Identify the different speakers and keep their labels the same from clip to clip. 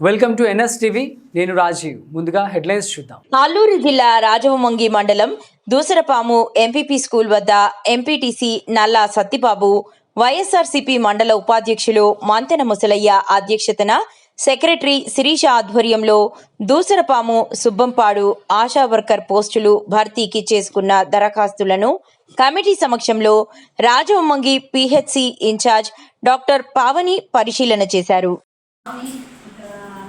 Speaker 1: Welcome to NS TV నేను రాజీవ్. ముందుగా headlines చూద్దాం.
Speaker 2: అల్లూరు జిల్లా రాజవమంగి మండలం దూసరపాము ఎంపీపీ స్కూల్ వద్ద ఎంపీటీసీ నల్లా సత్తిబాబు వైఎస్ఆర్సీపీ మండల ఉపాధ్యక్షులు మంతెన ముసలయ్య అధ్యక్షతన సెక్రటరీ శిరీష ఆధ్వర్యంలో దూసరపాము సుబ్బంపాడు ఆశా వర్కర్ పోస్టులు భర్తీకి చేసుకున్న దరఖాస్తులను కమిటీ సమక్షంలో Rajavommangi PHC incharge doctor Pavani పరిశీలన చేశారు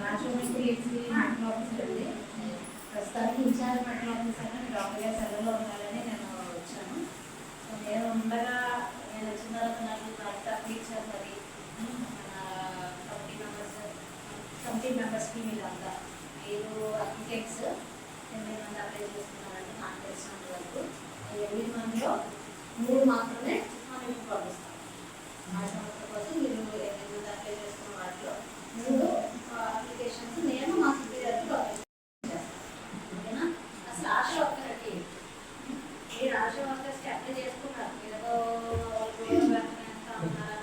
Speaker 3: రాజమండ్రి ఎస్సీ మెట్రో ఆఫీసర్ అండి ప్రస్తుతానికి ఇన్ఛార్జ్ మెట్రో ఆఫీసర్ అని డాక్టర్ గారు సెలవులో ఉండాలని నేను వచ్చాను సో నేను ఉండగా నేను వచ్చిన తర్వాత నాకు నాకు అప్లికేషన్ మరి కమిటీ మెంబర్స్ కమిటీ మెంబర్స్కి మీరు అంతా మీరు అప్లికెంట్స్ ఎనిమిది మంది అప్లై చేస్తున్నారంటే నాకు తెలిసినంత వరకు ఈ ఎనిమిది మందిలో మూడు మాత్రమే మనం ఇప్పుడు పంపిస్తాం ఆ సంవత్సరం కోసం మీరు ఎనిమిది మంది అప్లై చేసుకున్న వాటిలో మూడు అప్లికేషన్స్ నేను మా సుపీరియర్కి ఓకేనా అసలు ఆశ ఒక్కరండి మీరు ఆశ వర్కర్స్కి అప్లై చేసుకున్నారు ఏదో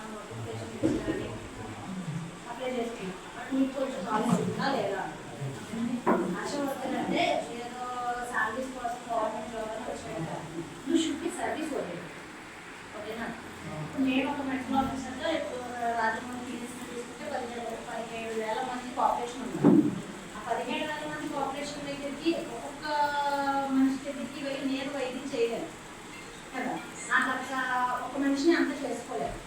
Speaker 3: నోటిఫికేషన్ ఇచ్చారని అప్లై చేసుకున్నారు బట్ మీకు కొంచెం నాలెడ్జ్ ఉందా లేదా ఆశ వర్కర్ అంటే ఏదో సాలరీస్ కోసం గవర్నమెంట్ జాబ్ అని వచ్చాయంట నువ్వు షుడ్ బి సర్వీస్ ఓరియంటెడ్ ఓకేనా ఇప్పుడు నేను ఒక మెట్రో ఆఫీసర్గా ఇప్పుడు రాజమండ్రి తీసుకుని తీసుకుంటే పదిహేడు పదిహేడు వేల మంది పాపులేషన్ ఉన్నారు. ఆ పదిహేడు వేల మంది పాపులేషన్ దగ్గరికి ఒక్కొక్క మనిషి దగ్గరికి వెళ్ళి నేను వైద్యం చేయలేను. కదా? నాకు అట్లా ఒక మనిషిని అంత చేసుకోలేదు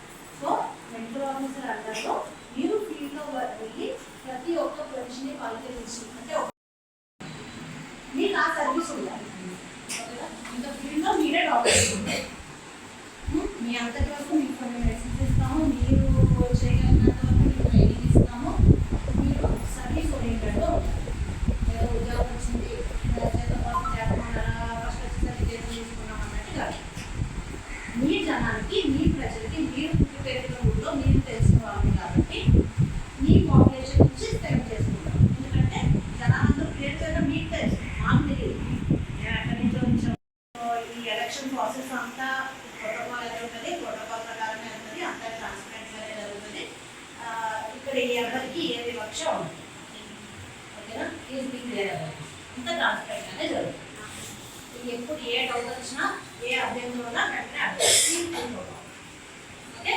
Speaker 3: సో మెట్రో ఆఫీసర్ అంటారు మీరు ఫీల్డ్లో వెళ్ళి ప్రతి ఒక్క మనిషిని పరిగణించి అంటే ఒక- మీకు ఆ సర్వీస్ ఉండాలి. ఓకేనా? ఇంకా ఫీల్డ్లో మీరే డాక్టర్ మీ అంతటి వరకు మీకు కొన్ని మెడిసిన్స్ ఇస్తాము మీరు చేయగలిగినంత వరకు మీకు ట్రైనింగ్ ఇస్తాము మీరు సర్వీస్ ఓరియంటెడ్ ఏదో ఉద్యోగం వచ్చింది చేత పాపం చేస్తున్నారా ఫస్ట్ వచ్చేసరికి జీతం తీసుకున్నాం అన్నట్టు కాదు మీ జనానికి మీ ప్రజలకి మీరు పుట్టి పెరిగిన ఊళ్ళో మీరు తెలిసిన వాళ్ళు కాబట్టి మీ పాపులేషన్ నుంచి సెలెక్ట్ చేసుకుంటాం ఎందుకంటే జనాలందరూ క్రియేట్ చేయడం మీకు తెలుసు మాకు తెలియదు నేను ఎక్కడి నుంచో వచ్చాము ఈ ఎలక్షన్ ప్రాసెస్ అంతా ప్రోటోకాల్ ఎలా ఉంటుంది ప్రోటోకాల్ ప్రకారం వెళ్తుంది అంతా ట్రాన్స్పరెంట్గానే జరుగుతుంది ఆ, ఇక్కడ ఎవరికి ఏ వివక్ష ఉండదు ఓకేనా ఈజ్ బి క్లియర్ అంతా ట్రాన్స్పరెంట్గానే జరుగుతుంది ఇది ఎప్పుడు ఏ డౌట్ వచ్చినా ఏ అభ్యంతరం ఉన్నా వెంటనే అడగండి. ఓకే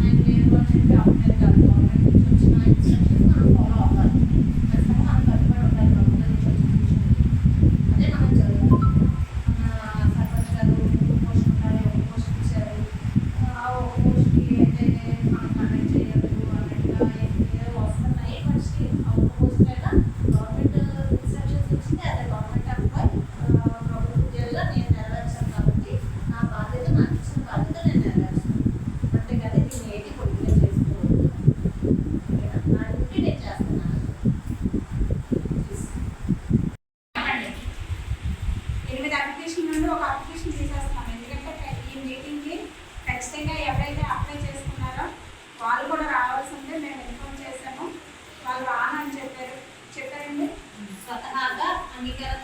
Speaker 3: అండ్ నేను వచ్చి అవుట్లెట్ కాదు గవర్నమెంట్ నుంచి వచ్చిన ఇన్స్ట్రక్షన్స్ మనం ఫాలో అవ్వాలి ఖచ్చితంగా మనం కట్టుబడి ఉండాలి ప్రభుత్వం నుంచి వచ్చిన ఇన్స్ట్రక్షన్స్ అదే మనం చదువుతాం మన సర్పంచ్ గారు ఒక పోస్ట్ ఉండాలి ఒక పోస్ట్ ఇచ్చారు ఆ ఒక పోస్ట్కి ఏంటంటే మనం కండక్ట్ చేయగలరు అన్నట్టుగా ఏదో వస్తున్నాయి ఫస్ట్ ఆ ఒక పోస్ట్ మీద గవర్నమెంట్ ఇన్స్ట్రక్షన్స్ ఇచ్చింది అదే గవర్నమెంట్ అప్లై ప్రభుత్వ ఉద్యోగులుగా నేను నెరవేర్చాను కాబట్టి నా బాధ్యత నాకు ఇచ్చిన బాధ్యత నేను నెరవేర్చాను అంతే కదా దీన్ని ఏంటి పొడిగా చేసుకోవద్దు ఓకేనా? నా డ్యూటీ నేను చేస్తున్నాను
Speaker 4: ఎనిమిది అప్లికేషన్ నుండి ఒక అప్లికేషన్ తీసేస్తున్నాం. ఎందుకంటే ఈ మీటింగ్కి ఖచ్చితంగా ఎవరైతే అప్లై చేసుకున్నారో వాళ్ళు కూడా రావాల్సి ఉంటే మేము ఇన్ఫార్మ్ చేశాము. వాళ్ళు రానని చెప్పారు. చెప్పారండి?
Speaker 3: స్వతహాగా అంగీకారం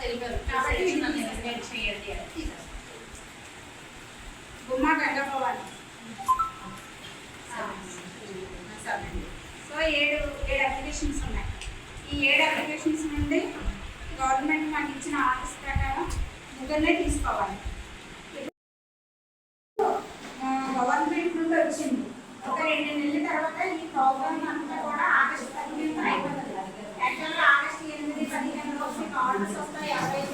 Speaker 4: 哎呀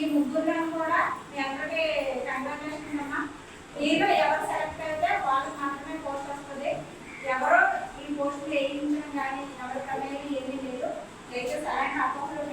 Speaker 4: ఈ ముగ్గురు కూడా మీ అందరికీ కంగ్రాచులేషన్ అమ్మా. మీరు ఎవరు సెలెక్ట్ అయితే వాళ్ళకి మాత్రమే పోస్ట్ వస్తుంది. ఎవరో ఈ పోస్ట్ వేయించడం కానీ ఎవరి కమేది ఏమీ లేదు. దయచేసి సరైన అకౌంట్లో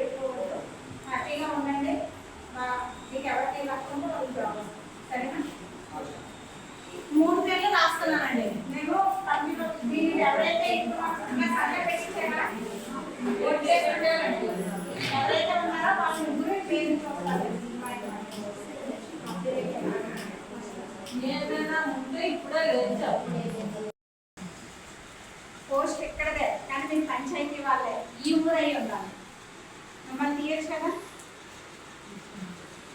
Speaker 4: తీయచ్చు కదా?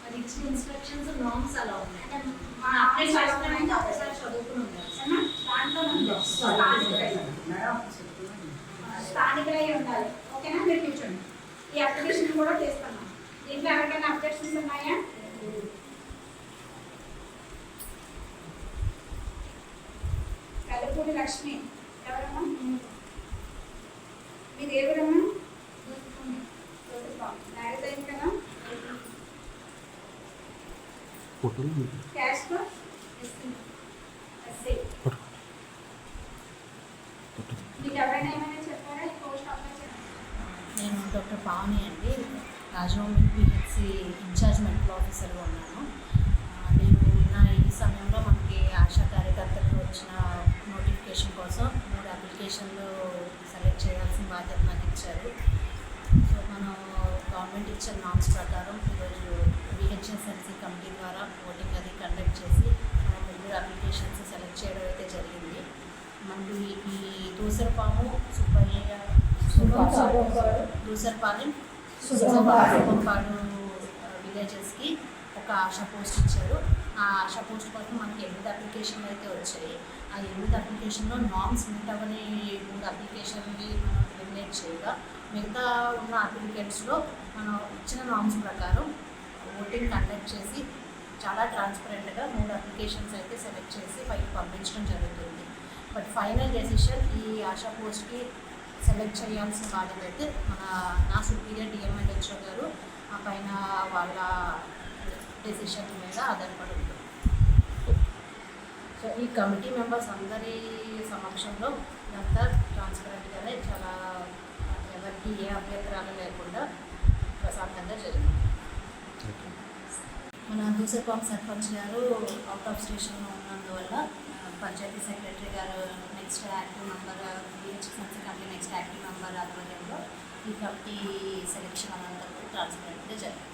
Speaker 5: అది ఇచ్చిన ఇన్స్ట్రక్షన్స్ నామ్స్ అలా ఉన్నాయి.
Speaker 4: అంటే
Speaker 5: మా అప్లై చేసుకోవడానికి ఒకసారి చదువుకుని ఉండాలి
Speaker 4: సరేనా? దాంట్లో. స్థానికులై. ఉండాలి. ఓకేనా? మీరు కూర్చోండి. ఈ అప్లికేషన్ కూడా చేస్తున్నాం. దీంట్లో ఎవరికైనా అప్డేషన్స్ ఉన్నాయా? కలుపూడి లక్ష్మి. ఎవరమ్మా? మీది ఏ ఊరమ్మా మ్యారేజ్ అయింది కదా క్యాస్ట్ ఎస్సీ మీకు ఎవరైనా ఏమైనా చెప్పారా ఈ పోస్ట్ అప్లై చేయడం
Speaker 3: నేను డాక్టర్ పావని అండి. రాజవోమి పిహెచ్సి ఇన్ఛార్జ్ మెడికల్ ఆఫీసర్గా ఉన్నాను. నేను ఉన్న ఈ సమయంలో మనకి ఆశా కార్యకర్తలకు వచ్చిన నోటిఫికేషన్ కోసం మూడు అప్లికేషన్లు సెలెక్ట్ చేయాల్సిన బాధ్యత నాకు ఇచ్చారు. సో మనం గవర్నమెంట్ ఇచ్చిన నామ్స్ ప్రకారం ఈరోజు విహెచ్ఎస్ఎన్సీ కమిటీ ద్వారా ఓటింగ్ అది కండక్ట్ చేసి ముగ్గురు అప్లికేషన్స్ సెలెక్ట్ చేయడం అయితే జరిగింది. మనకి ఈ దూసరపాము సుబ్బయ్య దూసరపాలెం సుబ్బంపాడు విలేజెస్కి ఒక ఆశా పోస్ట్ ఇచ్చారు. ఆ ఆశా పోస్ట్ కోసం మనకి ఎనిమిది అప్లికేషన్లు అయితే వచ్చాయి. ఆ ఎనిమిది అప్లికేషన్లో నామ్స్ మీట్ మూడు అప్లికేషన్కి మనం ఎలిమినేట్ చేయగా మిగతా ఉన్న అప్లికెంట్స్లో మనం ఇచ్చిన నామ్స్ ప్రకారం ఓటింగ్ కండక్ట్ చేసి చాలా ట్రాన్స్పరెంట్గా మూడు అప్లికేషన్స్ అయితే సెలెక్ట్ చేసి పైకి పంపించడం జరుగుతుంది. బట్ ఫైనల్ డెసిషన్ ఈ ఆశా పోస్ట్కి సెలెక్ట్ చేయాల్సిన బాధ్యత అయితే మన నా సుపీరియర్ డిఎంఎల్హెచ్ఓ గారు ఆ పైన వాళ్ళ డెసిషన్ మీద ఆధారపడి ఉంటుంది. సో ఈ కమిటీ మెంబర్స్ అందరి సమక్షంలో ఇదంతా ట్రాన్స్పరెంట్గానే చాలా ఎవరికి ఏ అభ్యంతరాలు లేకుండా ప్రశాంతంగా జరిగింది. మన దూసరపాం సర్పంచ్ గారు అవుట్ ఆఫ్ స్టేషన్లో ఉన్నందువల్ల పంచాయతీ సెక్రటరీ గారు next active member BHSNC committee next active member ఆధ్వర్యంలో ఈ కమిటీ సెలెక్షన్ అనంతరం ట్రాన్స్పరెంట్గా జరిగింది.